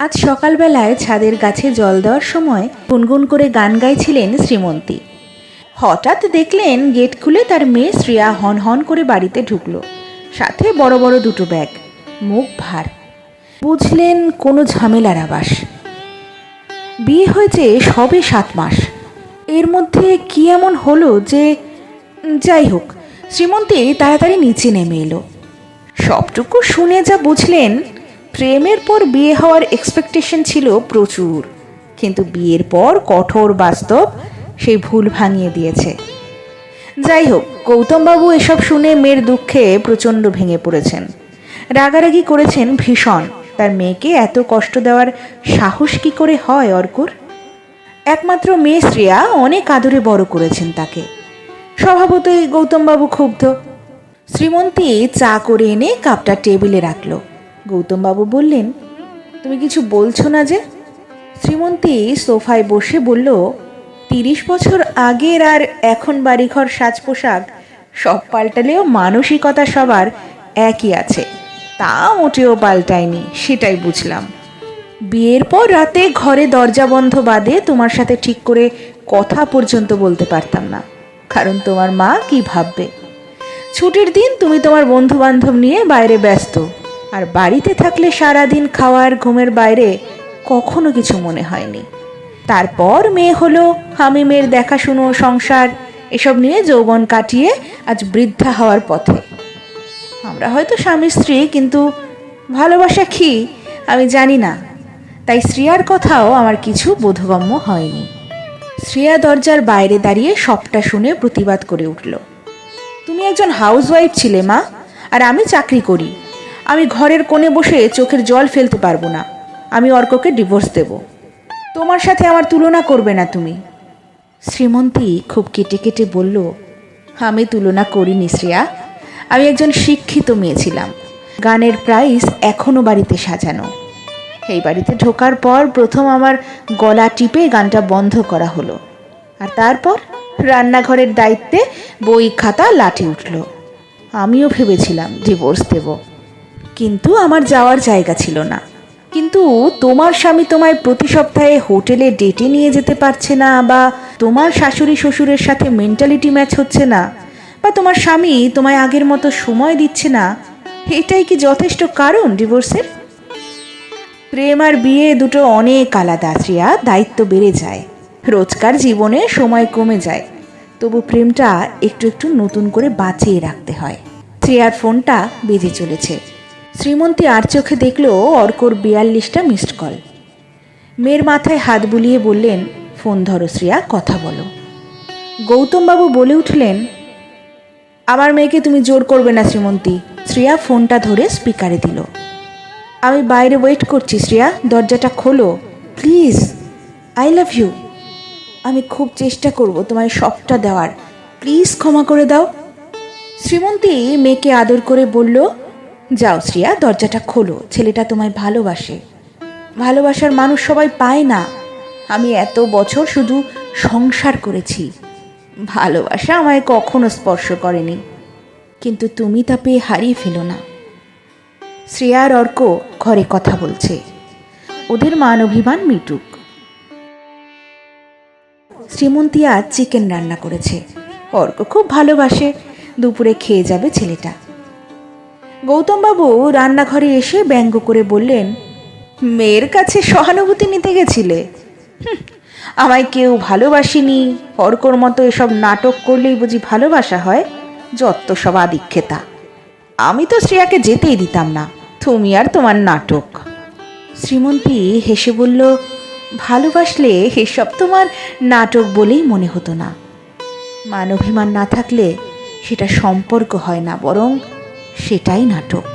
আজ সকালবেলায় ছাদের গাছে জল দেওয়ার সময় গুনগুন করে গান গাইছিলেন শ্রীমন্তী। হঠাৎ দেখলেন গেট খুলে তার মেয়ে শ্রেয়া হন হন করে বাড়িতে ঢুকল। সাথে বড় বড় দুটো ব্যাগ। মুখ ভার। বুঝলেন কোনো ঝামেলার আবাস। বিয়ে হয়েছে সবে সাত মাস। এর মধ্যে কি এমন হলো যে যাই হোক, শ্রীমন্তী তাড়াতাড়ি নিচে নেমে এলো। সবটুকু শুনে যা বুঝলেন প্রেমের পর বিয়ে হওয়ার এক্সপেকটেশন ছিল প্রচুর। কিন্তু বিয়ের পর কঠোর বাস্তব সেই ভুল ভাঙিয়ে দিয়েছে। যাই হোক গৌতমবাবু এসব শুনে মেয়ের দুঃখে প্রচণ্ড ভেঙে পড়েছেন। রাগারাগি করেছেন ভীষণ। তার মেয়েকে এত কষ্ট দেওয়ার সাহস কি করে হয় অর্কুর? একমাত্র মেয়ে শ্রেয়া অনেক আদরে বড় করেছেন তাকে। স্বভাবতই গৌতমবাবু ক্ষুব্ধ। শ্রীমন্তী চা করে এনে কাপটা টেবিলে রাখল। গৌতমবাবু বললেন, তুমি কিছু বলছো না যে? শ্রীমন্তী সোফায় বসে বলল, তিরিশ বছর আগের আর এখন বাড়িঘর সাজ পোশাক সব পাল্টালেও মানসিকতা সবার একই আছে। তা মোটেও পাল্টায়নি, সেটাই বুঝলাম। বিয়ের পর রাতে ঘরে দরজা বন্ধ বাদে তোমার সাথে ঠিক করে কথা পর্যন্ত বলতে পারতাম না, কারণ তোমার মা কি ভাববে? ছুটির দিন তুমি তোমার বন্ধু বান্ধব নিয়ে বাইরে ব্যস্ত আর বাড়িতে থাকলে সারাদিন খাওয়ার ঘুমের বাইরে কখনো কিছু মনে হয়নি। তারপর মেয়ে হলো আমি মেয়ের দেখাশুনো, সংসার, এসব নিয়ে যৌবন কাটিয়ে আজ বৃদ্ধা হওয়ার পথে। আমরা হয়তো স্বামী স্ত্রী, কিন্তু ভালোবাসা কি? আমি জানি না। তাই শ্রিয়ার কথাও আমার কিছু বোধগম্য হয়নি। শ্রেয়া দরজার বাইরে দাঁড়িয়ে সবটা শুনে প্রতিবাদ করে উঠল, তুমি একজন হাউসওয়াইফ ছিলে মা, আর আমি চাকরি করি। আমি ঘরের কোণে বসে চোখের জল ফেলতে পারব না। আমি অর্ককে ডিভোর্স দেব। তোমার সাথে আমার তুলনা করবে না তুমি। শ্রীমন্তী খুব কেটে কেটে বলল, আমি তুলনা করিনি শ্রেয়া। আমি একজন শিক্ষিত মেয়ে ছিলাম। গানের প্রাইস এখনও বাড়িতে সাজানো। এই বাড়িতে ঢোকার পর প্রথম আমার গলা টিপে গানটা বন্ধ করা হলো। আর তারপর রান্নাঘরের দায়িত্বে বই খাতা লাঠি উঠল। আমিও ভেবেছিলাম ডিভোর্স দেব। কিন্তু আমার যাওয়ার জায়গা ছিল না। কিন্তু তোমার স্বামী তোমায় প্রতি সপ্তাহে হোটেলে ডেটে নিয়ে যেতে পারছে না বা তোমার শাশুড়ি শ্বশুরের সাথে মেন্টালিটি ম্যাচ হচ্ছে না বা তোমার স্বামী তোমায় আগের মতো সময় দিচ্ছে না, এটাই কি যথেষ্ট কারণ ডিভোর্সের প্রেম আর বিয়ে দুটো অনেক আলাদা, শ্রিয়া। দায়িত্ব বেড়ে যায়। রোজকার জীবনে সময় কমে যায়। তবু প্রেমটা একটু একটু নতুন করে বাঁচিয়ে রাখতে হয়। শ্রেয়ার ফোনটা বেজে চলেছে। শ্রীমন্তী আর চোখে দেখল অর্কর বিয়াল্লিশটা মিসড কল মেয়ের মাথায় হাত বুলিয়ে বললেন, ফোন ধরো শ্রেয়া, কথা বলো। গৌতমবাবু বলে উঠলেন, আমার মেয়েকে তুমি জোর করবে না শ্রীমন্তী। শ্রেয়া ফোনটা ধরে স্পিকারে দিল। আমি বাইরে ওয়েট করছি শ্রেয়া, দরজাটা খোলো। প্লিজ আই লাভ ইউ আমি খুব চেষ্টা করব তোমায় সবটা দেওয়ার। প্লিজ ক্ষমা করে দাও। শ্রীমন্তী মেয়েকে আদর করে বলল যাও শ্রিয়া, দরজাটা খোলো, ছেলেটা তোমায় ভালোবাসে। ভালোবাসার মানুষ সবাই পায় না। আমি এত বছর শুধু সংসার করেছি। ভালোবাসা আমায় কখনো স্পর্শ করেনি। কিন্তু তুমি তা পেয়ে হারিয়ে ফেলো না। শ্রেয়া আর অর্ক ঘরে কথা বলছে। ওদের মান অভিমান মিটুক। শ্রীমন্তী আজ চিকেন রান্না করেছে। অর্ক খুব ভালোবাসে। দুপুরে খেয়ে যাবে ছেলেটা। গৌতমবাবু রান্নাঘরে এসে ব্যঙ্গ করে বললেন, মেয়ের কাছে সহানুভূতি নিতে গেছিলে? আমায় কেউ ভালোবাসিনি। অর্কর মতো এসব নাটক করলেই বুঝি ভালোবাসা হয় যত সব আদিক্ষেতা। আমি তো শ্রেয়াকে যেতেই দিতাম না, তুমি আর তোমার নাটক। শ্রীমন্তী হেসে বলল, ভালোবাসলে এসব তোমার নাটক বলেই মনে হতো না। মানভিমান না থাকলে সেটা সম্পর্ক হয় না, বরং সেটাই নাটক।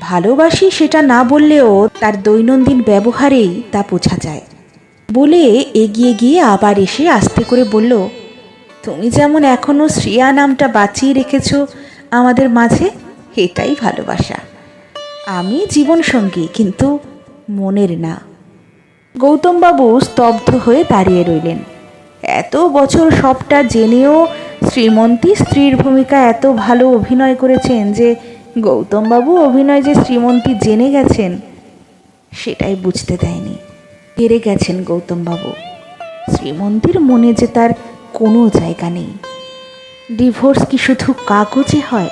ভালোবাসি সেটা না বললেও তার দৈনন্দিন ব্যবহারেই তা বোঝা যায়। বলে এগিয়ে গিয়ে আবার এসে আস্তে করে বলল, তুমি যেমন এখনও শ্রেয়া নামটা বাঁচিয়ে রেখেছ আমাদের মাঝে, এটাই ভালোবাসা। আমি জীবনসঙ্গী, কিন্তু মনের না। গৌতমবাবু স্তব্ধ হয়ে দাঁড়িয়ে রইলেন। এত বছর সবটা জেনেও শ্রীমন্তী স্ত্রীর ভূমিকা এত ভালো অভিনয় করেছেন যে গৌতমবাবু অভিনয় যে শ্রীমন্তী জেনে গেছেন, সেটাই বুঝতে দেয়নি। হেরে গেছেন গৌতমবাবু। শ্রীমন্তীর মনে যে তার কোনো জায়গা নেই। ডিভোর্স কি শুধু কাগজে হয়?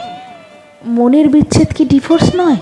মনের বিচ্ছেদ কি ডিভোর্স নয়?